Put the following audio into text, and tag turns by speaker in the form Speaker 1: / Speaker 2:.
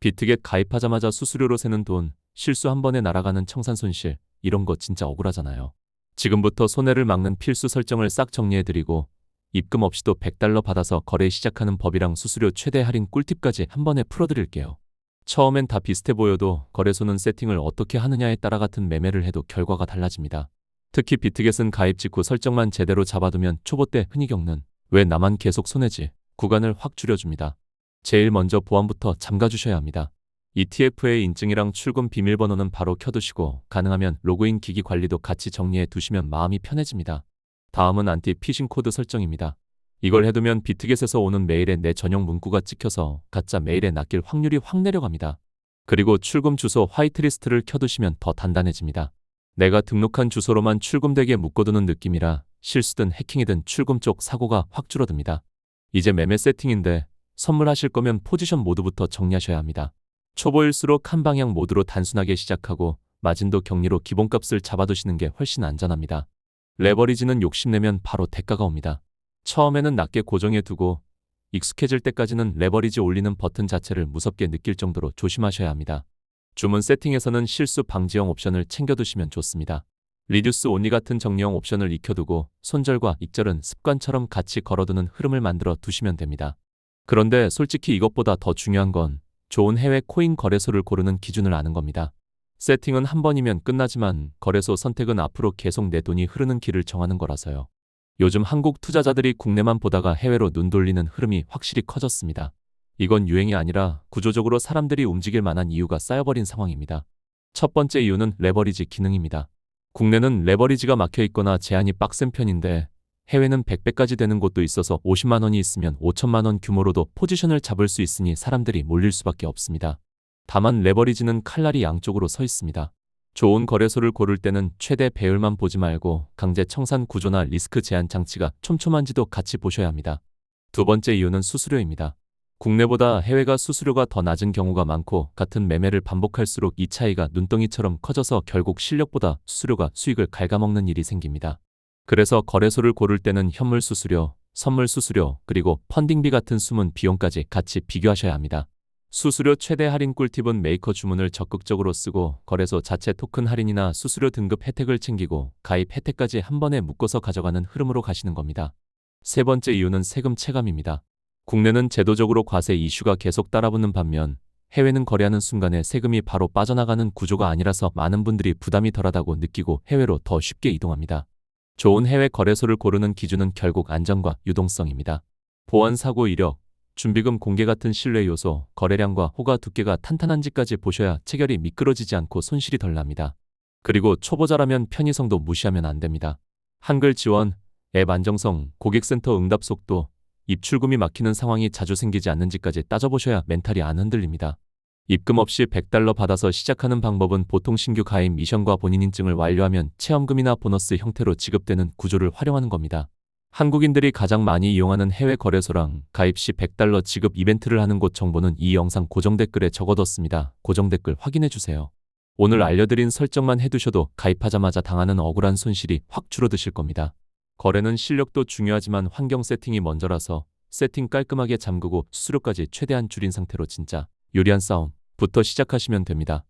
Speaker 1: 비트겟 가입하자마자 수수료로 새는 돈, 실수 한 번에 날아가는 청산 손실, 이런 거 진짜 억울하잖아요. 지금부터 손해를 막는 필수 설정을 싹 정리해드리고 입금 없이도 100달러 받아서 거래 시작하는 법이랑 수수료 최대 할인 꿀팁까지 한 번에 풀어드릴게요. 처음엔 다 비슷해 보여도 거래소는 세팅을 어떻게 하느냐에 따라 같은 매매를 해도 결과가 달라집니다. 특히 비트겟은 가입 직후 설정만 제대로 잡아두면 초보 때 흔히 겪는 왜 나만 계속 손해지 구간을 확 줄여줍니다. 제일 먼저 보안부터 잠가주셔야 합니다. ETF의 인증이랑 출금 비밀번호는 바로 켜두시고 가능하면 로그인 기기 관리도 같이 정리해 두시면 마음이 편해집니다. 다음은 안티 피싱 코드 설정입니다. 이걸 해두면 비트겟에서 오는 메일에 내 전용 문구가 찍혀서 가짜 메일에 낚일 확률이 확 내려갑니다. 그리고 출금 주소 화이트리스트를 켜두시면 더 단단해집니다. 내가 등록한 주소로만 출금되게 묶어두는 느낌이라 실수든 해킹이든 출금 쪽 사고가 확 줄어듭니다. 이제 매매 세팅인데 선물하실 거면 포지션 모드부터 정리하셔야 합니다. 초보일수록 한 방향 모드로 단순하게 시작하고 마진도 격리로 기본값을 잡아두시는 게 훨씬 안전합니다. 레버리지는 욕심내면 바로 대가가 옵니다. 처음에는 낮게 고정해 두고 익숙해질 때까지는 레버리지 올리는 버튼 자체를 무섭게 느낄 정도로 조심하셔야 합니다. 주문 세팅에서는 실수 방지형 옵션을 챙겨두시면 좋습니다. 리듀스 온리 같은 정리형 옵션을 익혀두고 손절과 익절은 습관처럼 같이 걸어두는 흐름을 만들어 두시면 됩니다. 그런데 솔직히 이것보다 더 중요한 건 좋은 해외 코인 거래소를 고르는 기준을 아는 겁니다. 세팅은 한 번이면 끝나지만 거래소 선택은 앞으로 계속 내 돈이 흐르는 길을 정하는 거라서요. 요즘 한국 투자자들이 국내만 보다가 해외로 눈 돌리는 흐름이 확실히 커졌습니다. 이건 유행이 아니라 구조적으로 사람들이 움직일 만한 이유가 쌓여버린 상황입니다. 첫 번째 이유는 레버리지 기능입니다. 국내는 레버리지가 막혀 있거나 제한이 빡센 편인데 해외는 100배까지 되는 곳도 있어서 50만 원이 있으면 5천만 원 규모로도 포지션을 잡을 수 있으니 사람들이 몰릴 수밖에 없습니다. 다만 레버리지는 칼날이 양쪽으로 서 있습니다. 좋은 거래소를 고를 때는 최대 배율만 보지 말고 강제 청산 구조나 리스크 제한 장치가 촘촘한지도 같이 보셔야 합니다. 두 번째 이유는 수수료입니다. 국내보다 해외가 수수료가 더 낮은 경우가 많고 같은 매매를 반복할수록 이 차이가 눈덩이처럼 커져서 결국 실력보다 수수료가 수익을 갉아먹는 일이 생깁니다. 그래서 거래소를 고를 때는 현물 수수료, 선물 수수료, 그리고 펀딩비 같은 숨은 비용까지 같이 비교하셔야 합니다. 수수료 최대 할인 꿀팁은 메이커 주문을 적극적으로 쓰고 거래소 자체 토큰 할인이나 수수료 등급 혜택을 챙기고 가입 혜택까지 한 번에 묶어서 가져가는 흐름으로 가시는 겁니다. 세 번째 이유는 세금 체감입니다. 국내는 제도적으로 과세 이슈가 계속 따라붙는 반면 해외는 거래하는 순간에 세금이 바로 빠져나가는 구조가 아니라서 많은 분들이 부담이 덜하다고 느끼고 해외로 더 쉽게 이동합니다. 좋은 해외 거래소를 고르는 기준은 결국 안전과 유동성입니다. 보안 사고 이력, 준비금 공개 같은 신뢰 요소, 거래량과 호가 두께가 탄탄한지까지 보셔야 체결이 미끄러지지 않고 손실이 덜 납니다. 그리고 초보자라면 편의성도 무시하면 안 됩니다. 한글 지원, 앱 안정성, 고객센터 응답 속도, 입출금이 막히는 상황이 자주 생기지 않는지까지 따져보셔야 멘탈이 안 흔들립니다. 입금 없이 100달러 받아서 시작하는 방법은 보통 신규 가입 미션과 본인 인증을 완료하면 체험금이나 보너스 형태로 지급되는 구조를 활용하는 겁니다. 한국인들이 가장 많이 이용하는 해외 거래소랑 가입 시 100달러 지급 이벤트를 하는 곳 정보는 이 영상 고정 댓글에 적어뒀습니다. 고정 댓글 확인해 주세요. 오늘 알려드린 설정만 해두셔도 가입하자마자 당하는 억울한 손실이 확 줄어드실 겁니다. 거래는 실력도 중요하지만 환경 세팅이 먼저라서 세팅 깔끔하게 잠그고 수수료까지 최대한 줄인 상태로 진짜 유리한 싸움 부터 시작하시면 됩니다.